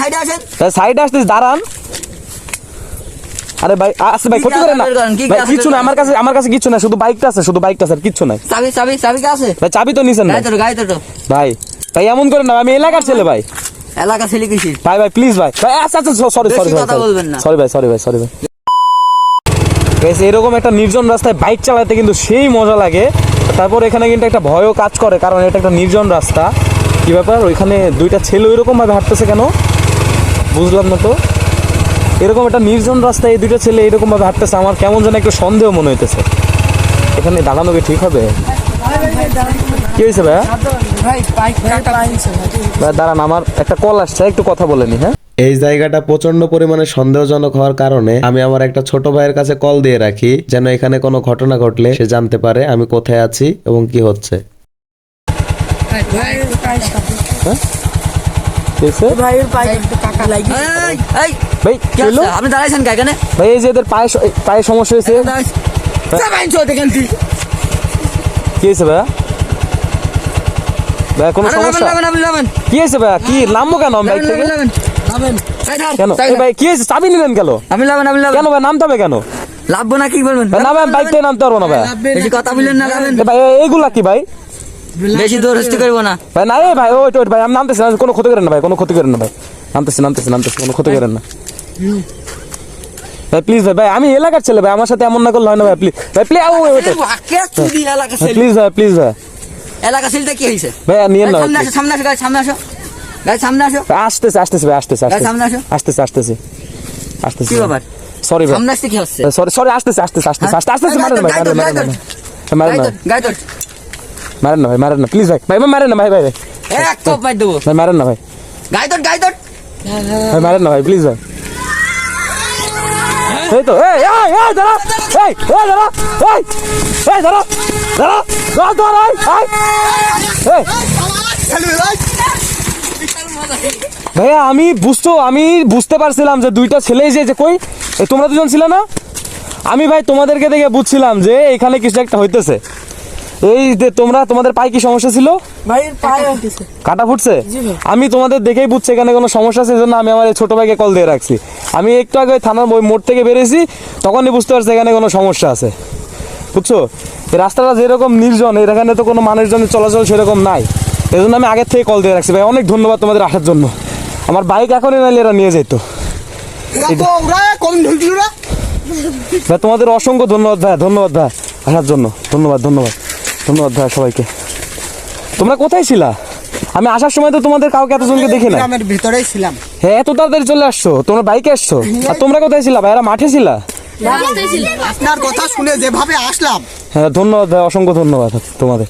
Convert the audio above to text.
সাইডে আসেন। সাইডে আসতেছি দাঁড়ান। আরে ভাই ভাই কি ক্ষতি করেন না। ভাই কিছু না আমার কাছে আমার কাছে কিছু না শুধু বাইকটা আছে শুধু বাইকটা আছে আর কিচ্ছু নাই। চাবি চাবি চাবি কে আছে? ভাই চাবি তো নিছেন না। গাড়ি তোর ভাই ভাই এমন করেন না আমি এলাকার ছেলে ভাই। এলাকা ছেলে ভাই ভাই প্লিজ ভাই। ভাই আচ্ছা আচ্ছা সরি সরি কথা বলবেন না। সরি ভাই সরি ভাই সরি ভাই। এরকম একটা নির্জন রাস্তায় বাইক চালাতে কিন্তু সেই মজা লাগে। তারপর এখানে কিন্তু একটা ভয়ও কাজ করে কারণ এটা একটা নির্জন রাস্তা। কি ব্যাপার? ওইখানে দুইটা ছেলে ওইরকম ভাবে হাঁটতেছে কেন? বুঝলাম না তো। এরকম একটা নির্জন রাস্তায় এই দুইটা ছেলে এরকম ভাবে হাঁটতেছে আমার কেমন যেন একটু সন্দেহ মনে হইতেছে। এখানে দাঁড়ানো কি ঠিক হবে? কি হয়েছে ভাইয়া? ভাই দাঁড়ান আমার একটা কল আসছে একটু কথা বলেনি হ্যাঁ? এই জায়গাটা প্রচণ্ড পরিমাণে সন্দেহজনক হওয়ার কারণে আমি আমার একটা ছোট ভাইয়ের কাছে কল দিয়ে রাখি যেন এখানে কোনো ঘটনা ঘটলে সে জানতে পারে আমি কোথায় আছি এবং কি হচ্ছে। কি আপনি দাঁড়াইছেন কে ভাই এই যে এদের পায়ে পায়ে সমস্যা হয়েছে। দাঁড়াইছেন। দেখেন তুই? কি হয়েছে ভাইয়া? ভাইয়া কোনো সমস্যা? নামেন আপনি নামেন। কি হয়েছে ভাইয়া? কি নামবো কেন? আমি বাইক থেকে কেন। ভাই কি হয়েছে? চাবি নিলেন কেন? আপনি কেন ভাই নামতে হবে কেন? লাভবো না কি বলবেন? না ভাই বাইক থেকে নামতে পারব না ভাই কথা বললেন না ভাই এইগুলা কি ভাই? বেশি দৌড়স্তি করব না। ভাই না এই ভাই ওইট ওইট ভাই আমি নামতেছি না, কোনো ক্ষতি করেন না ভাই কোনো ক্ষতি করেন না ভাই। নামতেছি নামতেছি নামতেছি কোনো ক্ষতি করেন না। ভাই প্লিজ ভাই ভাই আমি এলাকার ছেলে ভাই আমার সাথে এমন না করলে হয় না ভাই প্লিজ ভাই প্লিজ এলাকা প্লিজ ভাই প্লিজ ভাই এলাকা ছেলেটা কি হয়েছে? ভাই নিয়ে না সামনে আসো সামনে আসো গাড়ি সামনে আসো। গাড়ি সামনে আসো। আসতেছে আসতেছে ভাই আসতেছে ভাই, সামনে আসো। আসতেছে আসতেছে। আসতেছে কি ব্যাপার? সরি ভাই। সামনে আসতে কি হচ্ছে? সরি সরি আসতেছে আসতেছে আসতেছে আসতে আসতেছে হ্যাঁ, মারেন ভাই গাড়ি মারেন তোর, মারেন গাড়ি না তোর। মারেন না ভাই মারেন না প্লিজ ভাই। ভাই মারেন না ভাই ভাই ভাই। এক তো দেবো। ভাই মারেন না ভাই। ভাই মারেন না ভাই প্লিজ ভাই। এই তো এই এই এই দাঁড়া। এই এই দাঁড়া। এই এই দাঁড়া। দাঁড়া। দাঁড়া দাঁড়া এই এই। ভাইয়া আমি বুঝতো আমি বুঝতে পারছিলাম যে দুইটা ছেলেই যে যে কই। তোমরা দুজন ছিল না? আমি ভাই তোমাদেরকে দেখে বুঝছিলাম যে এখানে কিছু একটা হইতেছে। এই যে তোমরা তোমাদের পায়ে কি সমস্যা ছিল? কাটা ফুটছে? আমি তোমাদের দেখেই বুঝছি এখানে কোনো সমস্যা আছে জন্য আমি আমার এই ছোট ভাইকে কল দিয়ে রাখছি। আমি একটু আগে থানার ওই মোড় থেকে বেরিয়েছি তখনই বুঝতে পারছি এখানে কোনো সমস্যা আছে। বুঝছ? এই রাস্তাটা যেরকম নির্জন এখানে তো কোনো মানুষজনের চলাচল সেরকম নাই। এই জন্য আমি আগের থেকে কল দিয়ে রাখছি। ভাই অনেক ধন্যবাদ তোমাদের আসার জন্য। আমার বাইক এখনই নাইলে এরা নিয়ে যেত। ভাই তোমাদের অসংখ্য ধন্যবাদ ভাই ধন্যবাদ ভাই আসার জন্য। ধন্যবাদ ধন্যবাদ। ধন্যবাদ ভাই সবাইকে। তোমরা কোথায় ছিলা? আমি আসার সময় তো তোমাদের কাউকে এতজনকে দেখি না গ্রামের ভিতরেই ছিলাম। হ্যাঁ এত তাড়াতাড়ি চলে আসছো। তোমরা বাইকে আসছো। আর তোমরা কোথায় ছিলা ভাইরা মাঠে ছিলা? আপনার কথা শুনে যেভাবে আসলাম। হ্যাঁ ধন্যবাদ ভাই অসংখ্য ধন্যবাদ তোমাদের।